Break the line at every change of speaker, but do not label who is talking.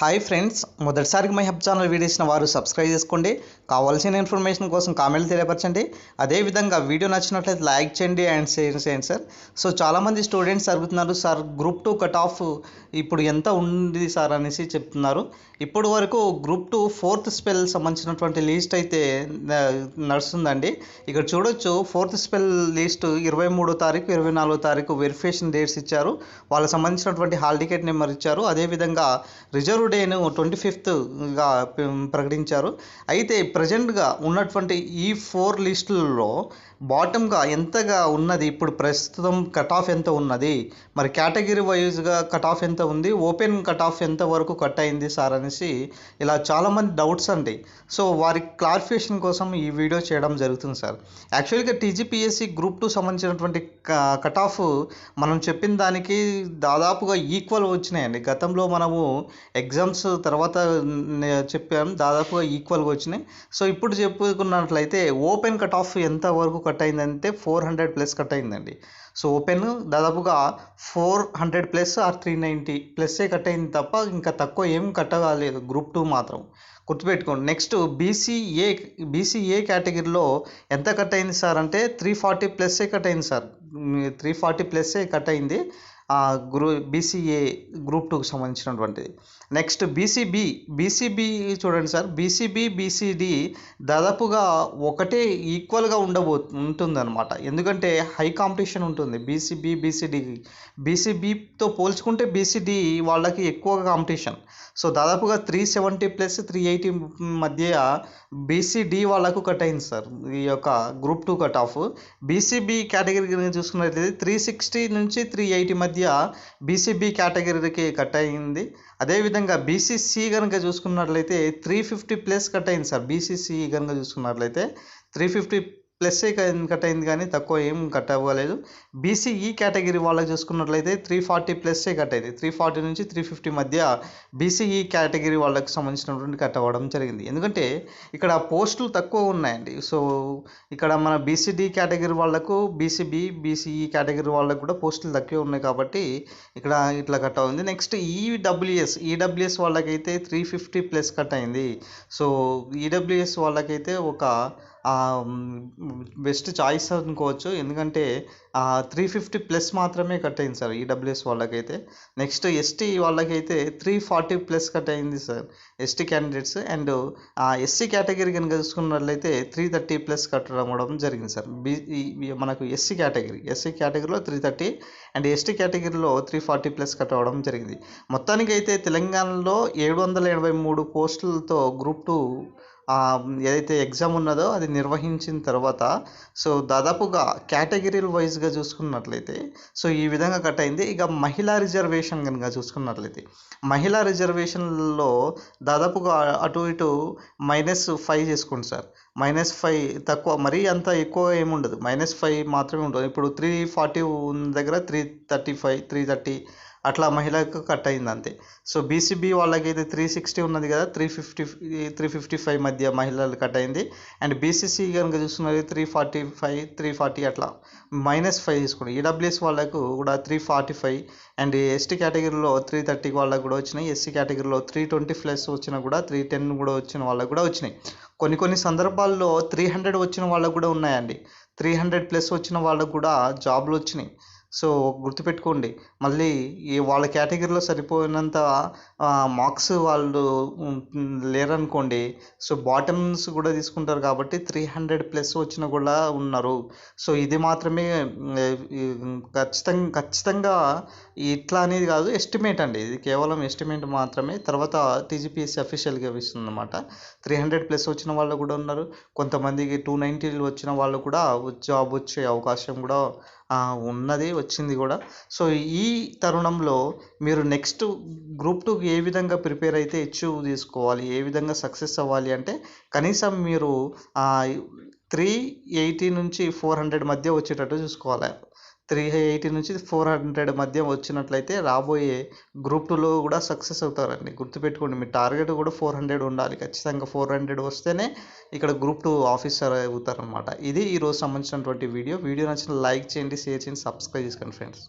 Hi friends మొదటిసారికి my hub channel వీడియోసిన వారు సబ్స్క్రైబ్ చేసుకోండి. కావాల్సిన ఇన్ఫర్మేషన్ కోసం కామెంట్లు తెలియపరచండి. అదేవిధంగా వీడియో నచ్చినట్లయితే లైక్ చేయండి అండ్ షేర్ చేయండి సార్ సో చాలామంది స్టూడెంట్స్ అడుగుతున్నారు sir group two cut off ఇప్పుడు ఎంత ఉంది సార్ అనేసి చెప్తున్నారు. ఇప్పుడు వరకు గ్రూప్ టూ ఫోర్త్ స్పెల్ సంబంధించినటువంటి లిస్ట్ అయితే నడుస్తుందండి. ఇక్కడ చూడొచ్చు ఫోర్త్ స్పెల్ లిస్ట్ ఇరవై మూడో తారీఖు ఇరవై నాలుగో తారీఖు వెరిఫికేషన్ డేట్స్ ఇచ్చారు. వాళ్ళకి సంబంధించినటువంటి హాల్ టికెట్ నెంబర్ ఇచ్చారు. అదేవిధంగా రిజర్వ్ డేను ట్వంటీ ఫిఫ్త్గా ప్రకటించారు. అయితే ప్రజెంట్గా ఉన్నటువంటి ఈ ఫోర్ లిస్టులలో బాటమ్గా ఎంతగా ఉన్నది? ఇప్పుడు ప్రస్తుతం కట్ ఆఫ్ ఎంత ఉన్నది? మరి కేటగిరీ వైజ్గా కట్ ఆఫ్ ఎంత ఉంది? ఓపెన్ కట్ ఆఫ్ ఎంత వరకు కట్ అయింది సార్ అనేసి ఇలా చాలామంది డౌట్స్ అండి. సో వారి క్లారిఫికేషన్ కోసం ఈ వీడియో చేయడం జరుగుతుంది సార్. యాక్చువల్గా టీజీపీఎస్సి గ్రూప్ టూ సంబంధించినటువంటి కట్ ఆఫ్ మనం చెప్పిన దానికి దాదాపుగా ఈక్వల్ వచ్చినాయండి. గతంలో మనము ఎగ్జామ్స్ తర్వాత చెప్పాను దాదాపుగా ఈక్వల్గా వచ్చినాయి. సో ఇప్పుడు చెప్పుకున్నట్లయితే ఓపెన్ కట్ ఆఫ్ ఎంత వరకు కట్ అయిందంటే ఫోర్ హండ్రెడ్ ప్లస్ కట్ అయిందండి. సో ఓపెన్ దాదాపుగా four hundred plus or three ninety ప్లస్సే cut అయింది తప్ప ఇంకా తక్కువ ఏం కట్ కాలేదు గ్రూప్ టూ మాత్రం. గుర్తుపెట్టుకోండి నెక్స్ట్ బీసీఏ బీసీఏ కేటగిరీలో ఎంత కట్ అయింది సార్ అంటే త్రీ ఫార్టీ ప్లస్సే కట్ అయింది సార్. త్రీ ఫార్టీ ప్లస్సే కట్ అయింది ఆ, గ్రూ బీసీఏ గ్రూప్ టూకి సంబంధించినటువంటిది. నెక్స్ట్ బీసీబీ బీసీబీ చూడండి సార్. బీసీబీ బీసీడి దాదాపుగా ఒకటే ఈక్వల్గా ఉండబో ఉంటుందన్నమాట. ఎందుకంటే హై కాంపిటీషన్ ఉంటుంది బీసీబీ బీసీడీ. బీసీబీతో పోల్చుకుంటే బీసీడీ వాళ్ళకి ఎక్కువ కాంపిటీషన్. సో దాదాపుగా three seventy plus three eighty మధ్య బీసీడీ వాళ్ళకు కట్ అయింది సార్. ఈ యొక్క group two cut off BCB category చూసుకున్నట్లయితే త్రీ సిక్స్టీ నుంచి త్రీ ఎయిటీ మధ్య బీసీబీ కేటగిరీకి కట్ అయింది. అదేవిధంగా బీసీసీ కనుక చూసుకున్నట్లయితే త్రీ ఫిఫ్టీ ప్లస్ కట్ అయింది సార్. బీసీసీ కనుక చూసుకున్నట్లయితే త్రీ ఫిఫ్టీ ప్లస్సే కట్ అయింది కానీ తక్కువ ఏం కట్ అవ్వలేదు. బీసీఈ కేటగిరీ వాళ్ళకి చూసుకున్నట్లయితే త్రీ ఫార్టీ ప్లస్సే కట్ అయింది. త్రీ ఫార్టీ నుంచి త్రీ ఫిఫ్టీ మధ్య బీసీఈ కేటగిరీ వాళ్ళకి సంబంధించినటువంటి కట్ అవ్వడం జరిగింది. ఎందుకంటే ఇక్కడ పోస్టులు తక్కువ ఉన్నాయండి. సో ఇక్కడ మన బీసీడీ కేటగిరీ వాళ్ళకు బీసీబీ బీసీఈ కేటగిరీ వాళ్ళకు కూడా పోస్టులు తక్కువ ఉన్నాయి కాబట్టి ఇక్కడ ఇట్లా కట్ అవుతుంది నెక్స్ట్ ఈడబ్ల్యూఎస్ ఈడబ్ల్యూఎస్ వాళ్ళకైతే త్రీ ఫిఫ్టీ ప్లస్ కట్ అయింది. సో ఈడబ్ల్యూఎస్ వాళ్ళకైతే ఒక బెస్ట్ చాయిస్ అనుకోవచ్చు. ఎందుకంటే త్రీ ఫిఫ్టీ ప్లస్ మాత్రమే కట్ అయింది సార్ ఈడబ్ల్యూఎస్ వాళ్ళకైతే. నెక్స్ట్ ఎస్టీ వాళ్ళకైతే త్రీ ఫార్టీ ప్లస్ కట్ అయింది sir. ST candidates and SC category కనుక చూసుకున్నట్లయితే త్రీ థర్టీ ప్లస్ కట్ అవ్వడం జరిగింది సార్. బి ఈ- మనకు ఎస్సీ కేటగిరీ ఎస్సీ కేటగిరీలో త్రీ థర్టీ అండ్ ఎస్టీ కేటగిరీలో త్రీ ఫార్టీ ప్లస్ కట్ అవ్వడం జరిగింది. మొత్తానికి అయితే తెలంగాణలో ఏడు వందల ఎనభై మూడు పోస్టులతో గ్రూప్ టూ ఏదైతే ఎగ్జామ్ ఉన్నదో అది నిర్వహించిన తర్వాత సో దాదాపుగా కేటగిరీల వైజ్గా చూసుకున్నట్లయితే సో ఈ విధంగా కట్ అయింది. ఇక మహిళా రిజర్వేషన్ కనుక చూసుకున్నట్లయితే మహిళా రిజర్వేషన్లో దాదాపుగా అటు ఇటు మైనస్ ఫైవ్ చేసుకోండి సార్. మైనస్ ఫైవ్ తక్కువ మరీ అంత ఎక్కువ ఏముండదు. మైనస్ ఫైవ్ మాత్రమే ఉంటుంది. ఇప్పుడు త్రీ ఫార్టీ ఉన్న దగ్గర three thirty five three thirty అట్లా మహిళలకు కట్ అయింది అంతే సో బీసీబీ వాళ్ళకైతే త్రీ సిక్స్టీ ఉన్నది కదా three fifty three fifty five మధ్య మహిళలు కట్ అయింది. అండ్ బీసీసీ కనుక చూసుకున్నది three forty five three forty అట్లా. మైనస్ ఫైవ్ తీసుకోండి. ఈడబ్ల్యూఎస్ వాళ్ళకు కూడా three forty five and ST కేటగిరీలో త్రీ థర్టీ వాళ్ళకు కూడా వచ్చినాయి. ఎస్సీ కేటగిరీలో త్రీ ట్వంటీ ప్లస్ వచ్చినా కూడా త్రీ టెన్ కూడా వచ్చిన వాళ్ళకు కూడా వచ్చినాయి. కొన్ని కొన్ని సందర్భాల్లో త్రీ హండ్రెడ్ వచ్చిన వాళ్ళకు కూడా ఉన్నాయండి. త్రీ హండ్రెడ్ ప్లస్ వచ్చిన వాళ్ళకు కూడా జాబ్లు వచ్చినాయి. సో గుర్తుపెట్టుకోండి మళ్ళీ ఈ వాళ్ళ కేటగిరీలో సరిపోయినంత మార్క్స్ వాళ్ళు లేరనుకోండి సో బాటమ్స్ కూడా తీసుకుంటారు కాబట్టి త్రీ హండ్రెడ్ ప్లస్ వచ్చిన కూడా ఉన్నారు. సో ఇది మాత్రమే ఖచ్చితంగా ఖచ్చితంగా ఇట్లా అనేది కాదు ఎస్టిమేట్ అండి. ఇది కేవలం ఎస్టిమేట్ మాత్రమే. తర్వాత టీజీపీఎస్సీ అఫీషియల్గా ఇస్తుంది అనమాట త్రీ హండ్రెడ్ ప్లస్ వచ్చిన వాళ్ళు కూడా ఉన్నారు. కొంతమందికి టూ నైంటీలు వచ్చిన వాళ్ళు కూడా జాబ్ వచ్చే అవకాశం కూడా ఉన్నది వచ్చింది కూడా. సో ఈ తరుణంలో మీరు నెక్స్ట్ గ్రూప్ టూకి ఏ విధంగా ప్రిపేర్ అయితే హెచ్ తీసుకోవాలి ఏ విధంగా సక్సెస్ అవ్వాలి అంటే కనీసం మీరు త్రీ ఎయిటీ నుంచి ఫోర్ హండ్రెడ్ మధ్య వచ్చేటట్టు చూసుకోవాలి. త్రీ ఎయిటీ నుంచి ఫోర్ హండ్రెడ్ మధ్య వచ్చినట్లయితే రాబోయే గ్రూప్ టూలో కూడా సక్సెస్ అవుతారండి. గుర్తుపెట్టుకోండి మీ టార్గెట్ కూడా ఫోర్ హండ్రెడ్ ఉండాలి. ఖచ్చితంగా ఫోర్ హండ్రెడ్ వస్తేనే ఇక్కడ గ్రూప్ టూ ఆఫీసర్ అవుతారనమాట ఇది ఈరోజు సంబంధించినటువంటి వీడియో. వీడియో నచ్చిన లైక్ చేయండి షేర్ చేయండి సబ్స్క్రైబ్ చేసుకోండి ఫ్రెండ్స్.